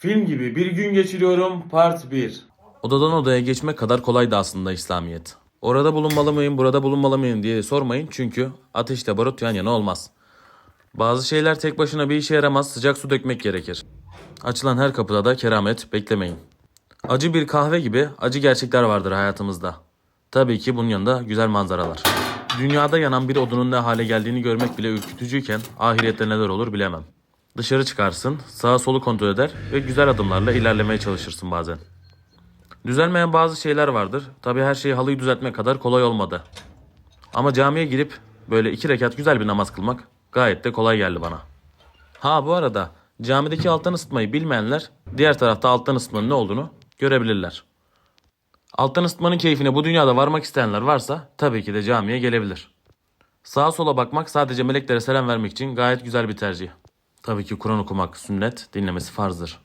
Film gibi bir gün geçiriyorum part 1. Odadan odaya geçmek kadar kolaydı aslında İslamiyet. Orada bulunmalı mıyım, burada bulunmalı mıyım diye sormayın çünkü ateşle barut yan yana olmaz. Bazı şeyler tek başına bir işe yaramaz, sıcak su dökmek gerekir. Açılan her kapıda da keramet beklemeyin. Acı bir kahve gibi acı gerçekler vardır hayatımızda. Tabii ki bunun yanında güzel manzaralar. Dünyada yanan bir odunun ne hale geldiğini görmek bile ürkütücüyken ahirette neler olur bilemem. Dışarı çıkarsın, sağa solu kontrol eder ve güzel adımlarla ilerlemeye çalışırsın bazen. Düzelmeyen bazı şeyler vardır. Tabii her şeyi halıyı düzeltmek kadar kolay olmadı. Ama camiye girip böyle iki rekat güzel bir namaz kılmak gayet de kolay geldi bana. Ha bu arada camideki alttan ısıtmayı bilmeyenler diğer tarafta alttan ısıtmanın ne olduğunu görebilirler. Alttan ısıtmanın keyfine bu dünyada varmak isteyenler varsa tabii ki de camiye gelebilir. Sağa sola bakmak sadece meleklere selam vermek için gayet güzel bir tercih. Tabii ki Kur'an okumak sünnet, dinlemesi farzdır.